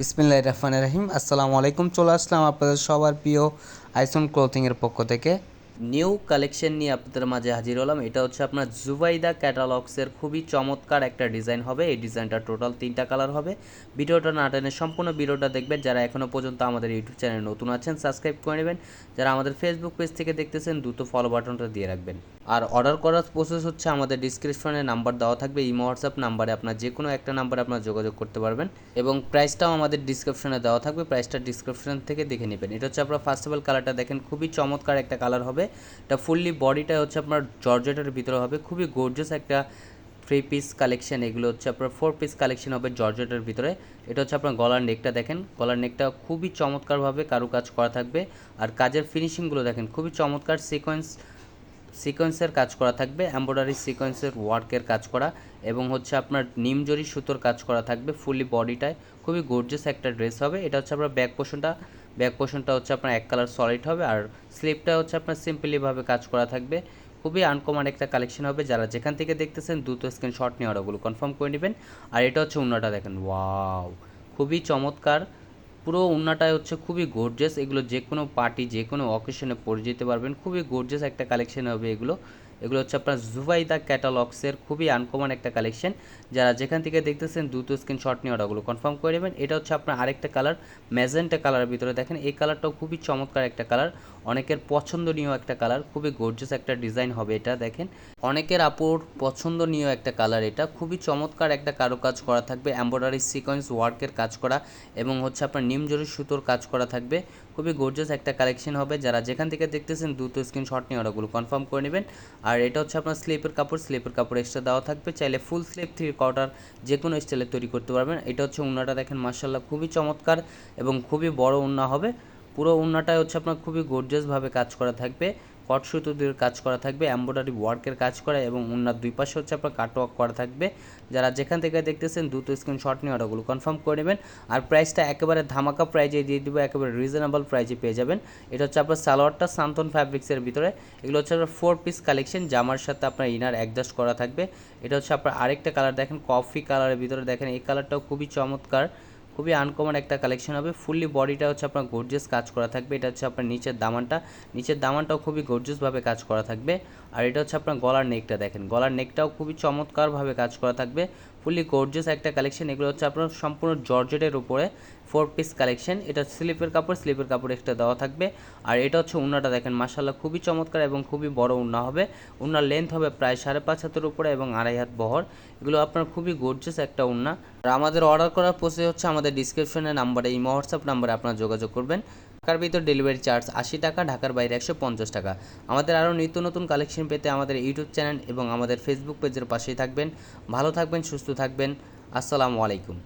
বিসমিল্লাহ রহমান রাহিম। আসসালামু আলাইকুম। চলে আসলাম আপনাদের সবার প্রিয় আইসন ক্লোথিংয়ের পক্ষ থেকে। নিউ কালেকশন নিয়ে আপনাদের মাঝে হাজির হলাম। এটা হচ্ছে আপনার জুবাইদা ক্যাটালগসের খুবই চমৎকার একটা ডিজাইন হবে। এই ডিজাইনটা টোটাল তিনটা কালার হবে। ভিডিওটা না টেনে সম্পূর্ণ ভিডিওটা দেখবেন। যারা এখনও পর্যন্ত আমাদের ইউটিউব চ্যানেল নতুন আছেন সাবস্ক্রাইব করে নেবেন। যারা আমাদের ফেসবুক পেজ থেকে দেখতেছেন, দ্রুত ফলো বাটনটা দিয়ে রাখবেন। আর অর্ডার করার প্রসেস হচ্ছে আমাদের ডিসক্রিপশনে নাম্বার দেওয়া থাকবে। ইমো হোয়াটসঅ্যাপ নাম্বারে আপনার যে কোনো একটা নাম্বারে আপনার যোগাযোগ করতে পারবেন। এবং প্রাইসটাও আমাদের ডিসক্রিপশনে দেওয়া থাকবে। প্রাইসটা ডিসক্রিপশন থেকে দেখে নেবেন। এটা হচ্ছে আপনার ফার্স্ট অফ অল কালারটা দেখেন। খুবই চমৎকার একটা কালার হবে। এটা ফুললি বডিটা হচ্ছে আপনার জর্জেটের ভিতরে হবে। খুবই গর্জিয়াস একটা থ্রি পিস কালেকশন এগুলো হচ্ছে আপনার ফোর পিস কালেকশন হবে জর্জেটের ভিতরে। এটা হচ্ছে আপনার গলার নেকটা দেখেন। গলার নেকটা খুবই চমৎকারভাবে কারুকাজ করা থাকবে। আর কাজের ফিনিশিংগুলো দেখেন, খুবই চমৎকার সিকোয়েন্স সিকোয়েন্সের কাজ করা থাকবে, এমব্রয়ডারি সিকোয়েন্সের ওয়ার্কের কাজ করা এবং হচ্ছে আপনার নিমজরি সুতোর কাজ করা থাকবে, ফুললি বডিটায়। খুবই গর্জিয়াস একটা ড্রেস হবে। এটা হচ্ছে আপনার ব্যাক পোর্শনটা ব্যাক পোর্শনটা হচ্ছে আপনার এক কালার সলিড হবে আর স্লিপটা হচ্ছে আপনার সিম্পলিভাবে কাজ করা থাকবে। খুবই আনকমন একটা কালেকশন হবে। যারা যেখান থেকে দেখতেছেন, দ্রুত স্ক্রিনশট নিয়ে অর্ডারগুলো কনফার্ম করে নেবেন। আর এটা হচ্ছে উন্নাটা দেখেন ওয়াও খুবই চমৎকার। পুরো উন্নাটায় হচ্ছে খুবই গর্জিয়াস এগুলো যে কোনো পার্টি যে কোনো অকেশনে পরে যেতে পারবেন। খুবই গর্জিয়াস একটা কালেকশন হবে এগুলো। এগুলো হচ্ছে আপনার জুবাইদা ক্যাটালগসের খুবই আনকমন একটা কালেকশন যারা যেখান থেকে দেখতেছেন, দ্রুত স্ক্রিনশট নিয়ে অর্ডারগুলো কনফার্ম করে নেবেন। এটা হচ্ছে আপনার আরেকটা কালার ম্যাজেন্টা কালারের ভিতরে দেখেন। এই কালারটাও খুবই চমৎকার একটা কালার অনেকের পছন্দনীয় একটা কালার খুবই গর্জিয়াস একটা ডিজাইন হবে এটা দেখেন। অনেকের আপুর পছন্দনীয় একটা কালার এটা, খুবই চমৎকার একটা কারুকাজ করা থাকবে। এমব্রয়ডারি সিকোয়েন্স ওয়ার্কের কাজ করা এবং হচ্ছে আপনার নিমজরি সুতোর কাজ করা থাকবে। খুবই গর্জিয়াস একটা কালেকশন হবে। যারা যেখান থেকে দেখতেছেন, দ্রুত স্ক্রিনশট নিয়ে অর্ডারগুলো কনফার্ম করে নেবেন। আর এটা হচ্ছে আপনার স্লিপের কাপড়। স্লিপের কাপড় এক্সট্রা দেওয়া থাকবে। চাইলে ফুল স্লিপ থ্রি কোয়ার্টার যে কোনো স্টাইলে তৈরি করতে পারবেন। এটা হচ্ছে উন্নাটা দেখেন মার্শাল্লাহ খুবই চমৎকার এবং খুবই বড় উন্না হবে। পুরো উন্নাটায় হচ্ছে আপনার খুবই গর্জিয়াসভাবে কাজ করা থাকবে। কট সুতো দিয়ে কাজ করা থাকবে এম্ব্রয়ডারি ওয়ার্কের কাজ করা এবং উন্নার দুই পাশে হচ্ছে আপনার কাটওয়ার্ক করা থাকবে। যারা যেখান থেকে দেখতেছেন, দ্রুত স্ক্রিনশট নিয়ে অর্ডারগুলো কনফার্ম করে নেবেন। আর প্রাইসটা একেবারে ধামাকা প্রাইজে দিয়ে দিব, একেবারে রিজনেবল প্রাইজে পেয়ে যাবেন। এটা হচ্ছে আপনার সালোয়ারটা সান্তন ফ্যাব্রিক্সের ভিতরে। এগুলো হচ্ছে আপনার ফোর পিস কালেকশন জামার সাথে আপনার ইনার অ্যাডজাস্ট করা থাকবে। এটা হচ্ছে আপনার আরেকটা কালার দেখেন কফি কালারের ভিতরে দেখেন, এই কালারটাও খুবই চমৎকার। খুবই আনকমন একটা কালেকশন হবে। ফুললি বডিটা হচ্ছে আপনার গর্জেস কাজ করা থাকবে। এটা হচ্ছে আপনার নিচের দামানটা। নিচের দামানটাও খুবই গর্জেসভাবে কাজ করা থাকবে। আর এটা হচ্ছে আপনার গলার নেকটা দেখেন। গলার নেকটাও খুবই চমৎকারভাবে কাজ করা থাকবে। ফুললি গর্জিয়াস একটা কালেকশন এগুলো হচ্ছে আপনার সম্পূর্ণ জর্জেটের উপরে ফোর পিস কালেকশন এটা স্লিপের কাপড় স্লিপের কাপড় একটা দেওয়া থাকবে। আর এটা হচ্ছে উন্নাটা দেখেন মাসাল্লাহ খুবই চমৎকার এবং খুবই বড় উন্না হবে। উন্নার লেন্থ হবে প্রায় সাড়ে পাঁচ হাতের উপরে এবং আড়াই হাত বহর। এগুলো আপনার খুবই গর্জিয়াস একটা উন্না। আর আমাদের অর্ডার করার প্রসেস হচ্ছে আমাদের ডিসক্রিপশনের নাম্বারে এই হোয়াটসঅ্যাপ নাম্বারে আপনারা যোগাযোগ করবেন। ঢাকার ভিতর ডেলিভারি চার্জ আশি টাকা, ঢাকার বাইরে একশো পঞ্চাশ টাকা। আমাদের আরও নিত্য নতুন কালেকশন পেতে আমাদের ইউটিউব চ্যানেল এবং আমাদের ফেসবুক পেজের পাশেই থাকবেন। ভালো থাকবেন, সুস্থ থাকবেন। আসসালামু আলাইকুম।